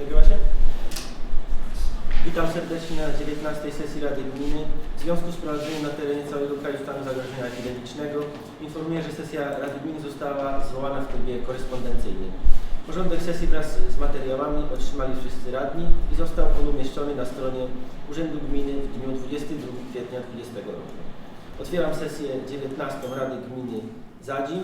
Nagrywa się? Witam serdecznie na 19 sesji Rady Gminy. W związku z prowadzeniem na terenie całego kraju stanu zagrożenia epidemicznego informuję, że sesja Rady Gminy została zwołana w trybie korespondencyjnym. Porządek sesji wraz z materiałami otrzymali wszyscy radni i został on umieszczony na stronie Urzędu Gminy w dniu 22 kwietnia 2020 roku. Otwieram sesję 19 Rady Gminy Zadzim.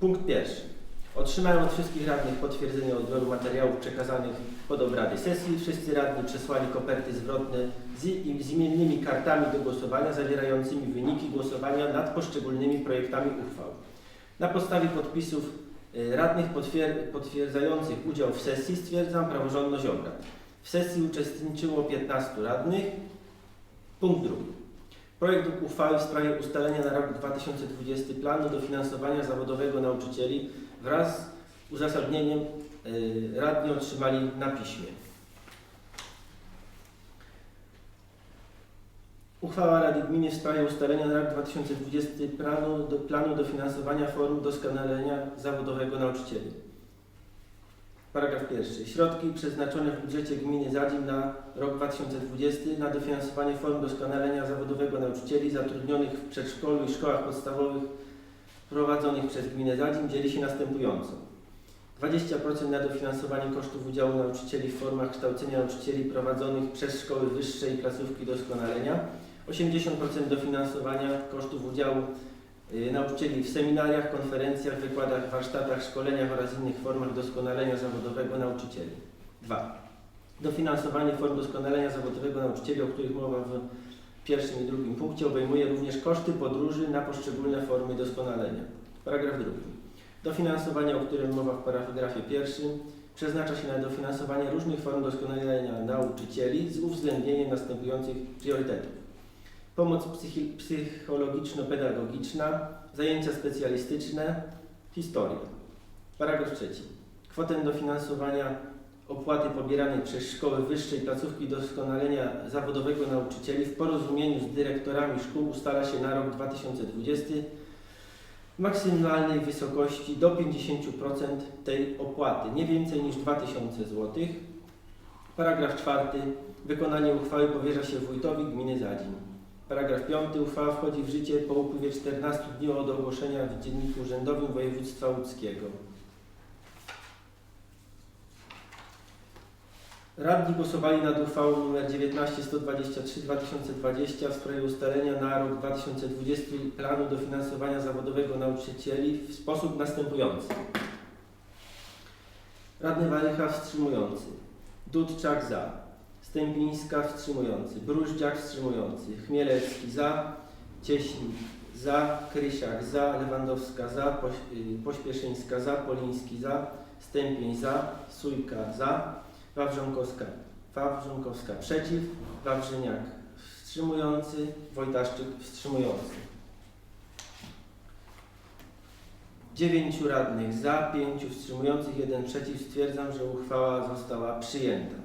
Punkt pierwszy. Otrzymałem od wszystkich radnych potwierdzenie odbioru materiałów przekazanych pod obrady sesji. Wszyscy radni przesłali koperty zwrotne z, z imiennymi kartami do głosowania zawierającymi wyniki głosowania nad poszczególnymi projektami uchwał. Na podstawie podpisów y, radnych potwier potwierdzających udział w sesji stwierdzam praworządność obrad. W sesji uczestniczyło 15 radnych. Punkt drugi. Projekt uchwały w sprawie ustalenia na rok 2020 planu dofinansowania zawodowego nauczycieli wraz z uzasadnieniem y, radni otrzymali na piśmie. Uchwała Rady Gminy w sprawie ustalenia na rok 2020 planu, do, planu dofinansowania form doskonalenia zawodowego nauczycieli. Paragraf pierwszy. Środki przeznaczone w budżecie gminy Zadzim na rok 2020 na dofinansowanie form doskonalenia zawodowego nauczycieli zatrudnionych w przedszkolu i szkołach podstawowych prowadzonych przez gminę Zadzim dzieli się następująco. 20% na dofinansowanie kosztów udziału nauczycieli w formach kształcenia nauczycieli prowadzonych przez szkoły wyższe i placówki doskonalenia, 80% dofinansowania kosztów udziału nauczycieli w seminariach, konferencjach, wykładach, warsztatach, szkoleniach oraz innych formach doskonalenia zawodowego nauczycieli. 2. Dofinansowanie form doskonalenia zawodowego nauczycieli, o których mowa w pierwszym i drugim punkcie, obejmuje również koszty podróży na poszczególne formy doskonalenia. Paragraf drugi. Dofinansowanie, o którym mowa w paragrafie pierwszym, przeznacza się na dofinansowanie różnych form doskonalenia nauczycieli z uwzględnieniem następujących priorytetów. Pomoc psychologiczno-pedagogiczna, zajęcia specjalistyczne, historia. Paragraf trzeci. Kwotę dofinansowania opłaty pobieranej przez szkoły wyższe i placówki doskonalenia zawodowego nauczycieli w porozumieniu z dyrektorami szkół ustala się na rok 2020 w maksymalnej wysokości do 50% tej opłaty, nie więcej niż 2000 zł. Paragraf czwarty. Wykonanie uchwały powierza się wójtowi gminy Zadzin. Paragraf 5. Uchwała wchodzi w życie po upływie 14 dni od ogłoszenia w Dzienniku Urzędowym Województwa Łódzkiego. Radni głosowali nad uchwałą nr 19123-2020 w sprawie ustalenia na rok 2020 planu dofinansowania zawodowego nauczycieli w sposób następujący. Radny Warycha wstrzymujący. Dudczak za. Stępińska wstrzymujący. Bruździak wstrzymujący. Chmielewski za. Cieśnik za. Krysiak za. Lewandowska za. Y, Pośpieszyńska za. Poliński za. Stępień za. Sójka za. Wawrząkowska, Wawrząkowska przeciw, Wawrzyniak wstrzymujący, Wojtaszczyk wstrzymujący. Dziewięciu radnych za, pięciu wstrzymujących, jeden przeciw. Stwierdzam, że uchwała została przyjęta.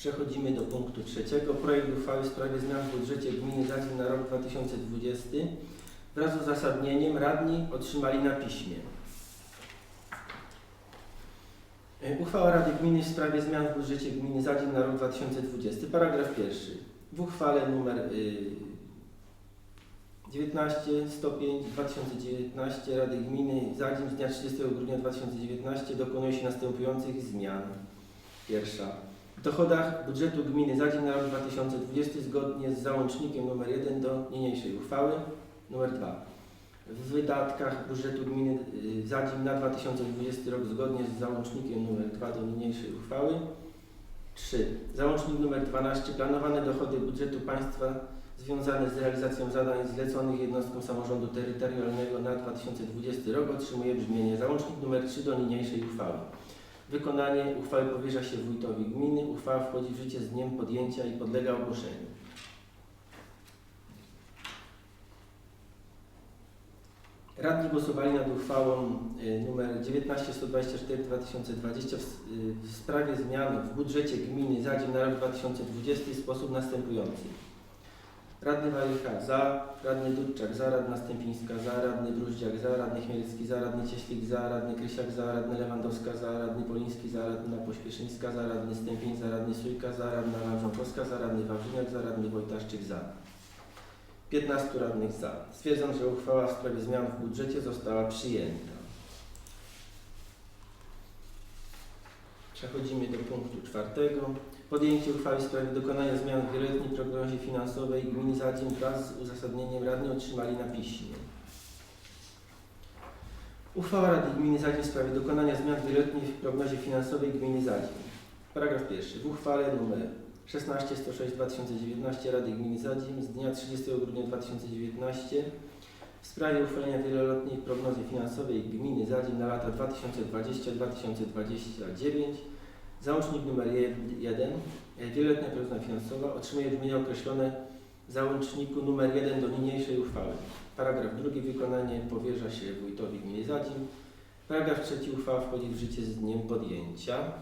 Przechodzimy do punktu trzeciego. Projekt uchwały w sprawie zmian w budżecie gminy Zadzin na rok 2020 wraz z uzasadnieniem radni otrzymali na piśmie. Uchwała Rady Gminy w sprawie zmian w budżecie gminy Zadzin na rok 2020. Paragraf pierwszy. W uchwale nr y, 19 stopień 2019 Rady Gminy Zadzin z dnia 30 grudnia 2019 dokonuje się następujących zmian. Pierwsza. W dochodach budżetu gminy Zadzin na rok 2020 zgodnie z załącznikiem nr 1 do niniejszej uchwały. Numer 2 w wydatkach budżetu gminy y, Zadzim na 2020 rok zgodnie z załącznikiem nr 2 do niniejszej uchwały. 3. Załącznik nr 12. Planowane dochody budżetu państwa związane z realizacją zadań zleconych jednostkom samorządu terytorialnego na 2020 rok otrzymuje brzmienie załącznik nr 3 do niniejszej uchwały. Wykonanie uchwały powierza się wójtowi gminy. Uchwała wchodzi w życie z dniem podjęcia i podlega ogłoszeniu. Radni głosowali nad uchwałą y, nr 19124-2020 w, s- y, w sprawie zmian w budżecie gminy Zadzim na rok 2020 w sposób następujący. Radny Warycha za, radny Dudczak za, radna Stępińska za, radny Bruździak za, radny Chmielewski za, radny Cieślik za, radny Krysiak za, radny Lewandowska za, radny Poliński za, radna Pośpieszyńska za, radny Stępień za, radny Sójka za, radna Wawrzonkowska za, radny Wawrzyniak za, radny Wojtaszczyk za. 15 radnych za. Stwierdzam, że uchwała w sprawie zmian w budżecie została przyjęta. Przechodzimy do punktu czwartego. Podjęcie uchwały w sprawie dokonania zmian w wieloletniej prognozie finansowej gminy Zadzim wraz z uzasadnieniem radni otrzymali na piśmie. Uchwała Rady Gminy Zadzim w sprawie dokonania zmian w wieloletniej prognozie finansowej gminy Zadzim. Paragraf pierwszy. W uchwale nr 16 106 2019 Rady Gminy Zadzim z dnia 30 grudnia 2019 w sprawie uchwalenia wieloletniej prognozy finansowej gminy Zadzim na lata 2020-2029 Załącznik nr 1 Wieloletnia prognoza finansowa otrzymuje brzmienie określone w załączniku nr 1 do niniejszej uchwały. Paragraf drugi Wykonanie powierza się wójtowi gminy Zadzim. Paragraf trzeci Uchwała wchodzi w życie z dniem podjęcia.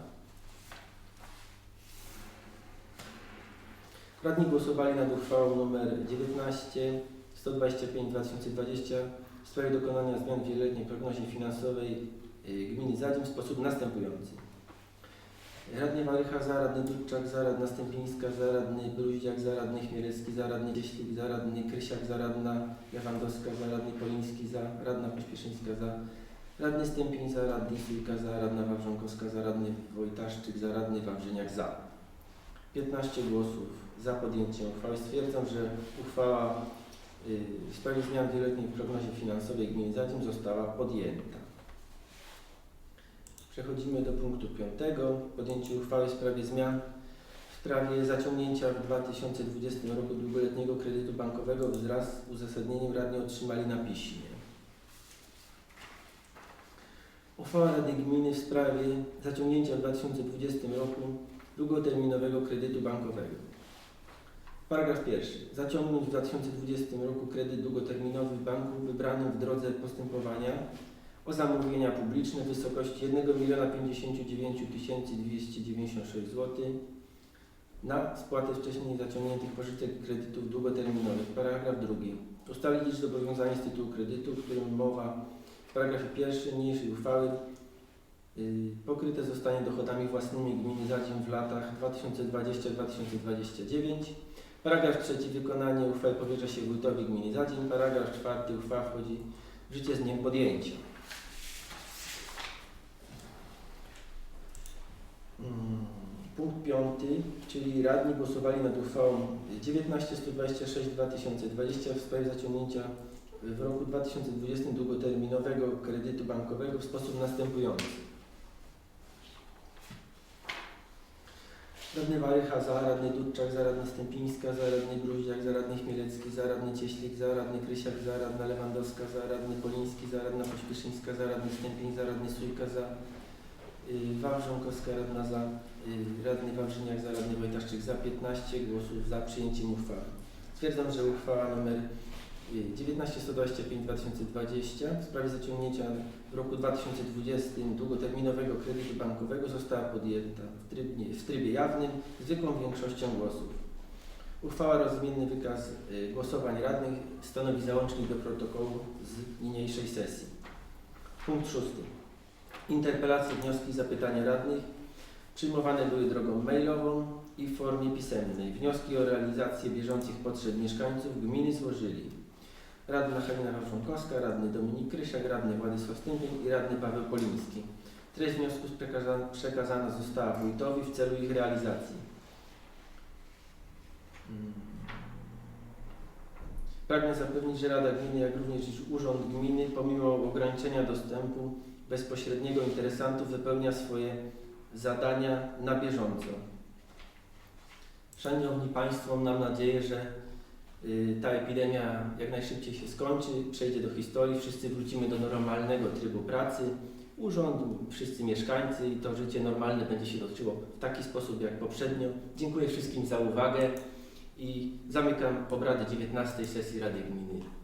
Radni głosowali nad uchwałą nr 19 125 2020 w sprawie dokonania zmian w wieloletniej prognozie finansowej y, gminy Zadzim w sposób następujący. Radny Warycha za, radny Dudczak za, radna Stępińska za, radny Bruździak za, radny Chmielewski za, radny Cieślik za, radny Krysiak za, radna Lewandowska za, radny Poliński za, radna Pośpieszyńska za, radny Stępień za, radny Sójka za, radna Wawrzonkowska za, radny Wojtaszczyk za, radny Wawrzyniak za. 15 głosów za podjęciem uchwały. Stwierdzam, że uchwała y, w sprawie zmian w wieloletniej prognozie finansowej gminy Zadzim została podjęta. Przechodzimy do punktu piątego. Podjęcie uchwały w sprawie zmian w sprawie zaciągnięcia w 2020 roku długoletniego kredytu bankowego wraz z uzasadnieniem radni otrzymali na piśmie. Uchwała Rady Gminy w sprawie zaciągnięcia w 2020 roku długoterminowego kredytu bankowego. Paragraf pierwszy. Zaciągnąć w 2020 roku kredyt długoterminowy w banku wybranym w drodze postępowania o zamówienia publiczne w wysokości 1 059 296 zł na spłatę wcześniej zaciągniętych pożyczek kredytów długoterminowych. Paragraf drugi. Ustalić zobowiązanie z tytułu kredytu, w którym mowa w paragrafie pierwszym niniejszej uchwały y, pokryte zostanie dochodami własnymi gminy Zadzim w latach 2020-2029. Paragraf trzeci. Wykonanie uchwały powierza się wójtowi gminy Zadzim. Paragraf czwarty. Uchwała wchodzi w życie z dniem podjęcia. Punkt piąty, czyli radni głosowali nad uchwałą 1926-2020 w sprawie zaciągnięcia w roku 2020 długoterminowego kredytu bankowego w sposób następujący. Radny Warycha za, radny Dudczak za, radna Stępińska za, radny Bruździak za, radny Chmielewski za, radny Cieślik za, radny Krysiak za, radna Lewandowska za, radny Poliński za, radna Pośpieszyńska za, radny Stępień za, radny Sójka za, y, Wawrzonkowska radna za, y, radny Wawrzyniak za, radny Wojtaszczyk za, 15 głosów za przyjęciem uchwały. Stwierdzam, że uchwała nr 19-125-2020 w sprawie zaciągnięcia w roku 2020 długoterminowego kredytu bankowego została podjęta w trybie, w trybie jawnym zwykłą większością głosów. Uchwała rozmienny wykaz y, głosowań radnych stanowi załącznik do protokołu z niniejszej sesji. Punkt szósty. Interpelacje, wnioski i zapytania radnych przyjmowane były drogą mailową i w formie pisemnej. Wnioski o realizację bieżących potrzeb mieszkańców gminy złożyli radna Halina Wawrzonkowska, radny Dominik Krysiak, radny Władysław Stępień i radny Paweł Poliński. Treść wniosków przekazana, przekazana została wójtowi w celu ich realizacji. Mm. Pragnę zapewnić, że Rada Gminy, jak również Urząd Gminy, pomimo ograniczenia dostępu bezpośredniego interesantów, wypełnia swoje zadania na bieżąco. Szanowni Państwo, mam nadzieję, że y, ta epidemia jak najszybciej się skończy, przejdzie do historii, wszyscy wrócimy do normalnego trybu pracy, urząd, wszyscy mieszkańcy i to życie normalne będzie się toczyło w taki sposób jak poprzednio. Dziękuję wszystkim za uwagę i zamykam obrady 19 sesji Rady Gminy